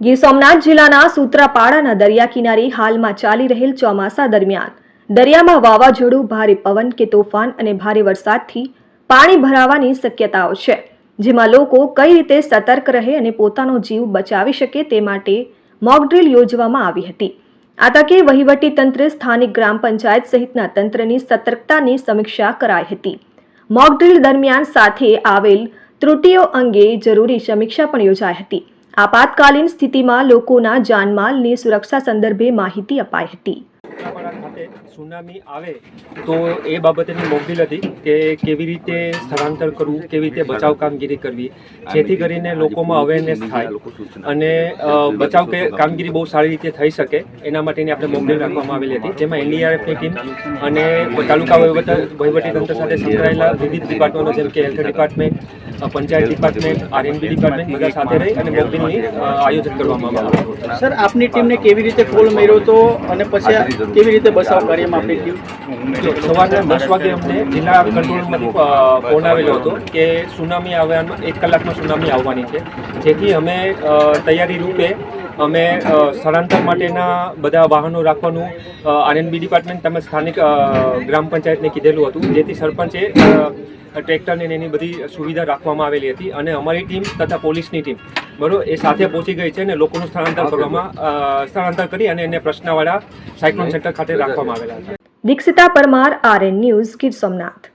ગીર સોમનાથ જિલ્લાના સૂત્રાપાડાના દરિયા કિનારે હાલમાં ચાલી રહેલ ચોમાસા દરમિયાન. દરિયામાં વાવાઝોડું, ભારે પવન કે તોફાન અને ભારે વરસાદથી પાણી ભરાવાની શક્યતાઓ છે, જેમાં લોકો કઈ રીતે સતર્ક રહે અને પોતાનો જીવ બચાવી શકે તે માટે મોકડ્રીલ યોજવામાં આવી હતી. આ તકે વહીવટી તંત્ર સ્થાનિક ગ્રામ પંચાયત સહિતના તંત્રની સતર્કતાની સમીક્ષા કરાઈ હતી. મોકડ્રીલ દરમિયાન સાથે આવેલ ત્રુટીઓ અંગે જરૂરી સમીક્ષા પણ યોજાઈ હતી. આપાતકાલીન સ્થિતિમાં લોકોના જાનમાલની સુરક્ષા સંદર્ભે માહિતી અપાઈ હતી. સુનામી આવે તો એ બાબતેની મોકલી હતી કે કેવી રીતે સ્થળાંતર કરવું, કેવી રીતે બચાવ કામગીરી કરવી, જેથી કરીને લોકોમાં અવેરનેસ થાય. અને બચાવ કામગીરી બહુ સારી રીતે થઈ શકે, એના માટેની આપણે મોકલી રાખવામાં આવેલી હતી, જેમાં એનડીઆરએફની ટીમ અને તાલુકા વહીવટ, વહીવટીતંત્ર સાથે સંકળાયેલા વિવિધ ડિપાર્ટમેન્ટો જેમ કે health department panchayat department RNB department બધા સાથે રહી અને મોકલીની આયોજન કરવામાં આવ્યું. સર, આપની ટીમને કેવી રીતે કોલ મળ્યો હતો અને પછી કેવી રીતે બચાવ કાર્યમાં આપણી આપે જો સવારના દસ વાગે અમને જિલ્લા કંટ્રોલમાંથી ફોન આવેલો હતો કે સુનામી આવવાનું એક કલાકમાં સુનામી આવવાની છે. જેથી અમે તૈયારી રૂપે અમે સ્થળાંતર માટેના બધા વાહનો રાખવાનું આરએનબી ડિપાર્ટમેન્ટ તેમજ સ્થાનિક ગ્રામ પંચાયતને કીધેલું હતું. જેથી સરપંચે ટ્રેક્ટરને એની બધી સુવિધા રાખવામાં આવેલી હતી અને અમારી ટીમ તથા પોલીસની ટીમ બરોબર એ સાથે પહોંચી ગઈ છે અને લોકોનું સ્થળાંતર કરવામાં સ્થળાંતર કરી અને એને પ્રશ્નવાળા સાયક્લોન સેન્ટર ખાતે રાખવામાં આવેલા છે. Dikshita Parmar RN news Gir Somnath.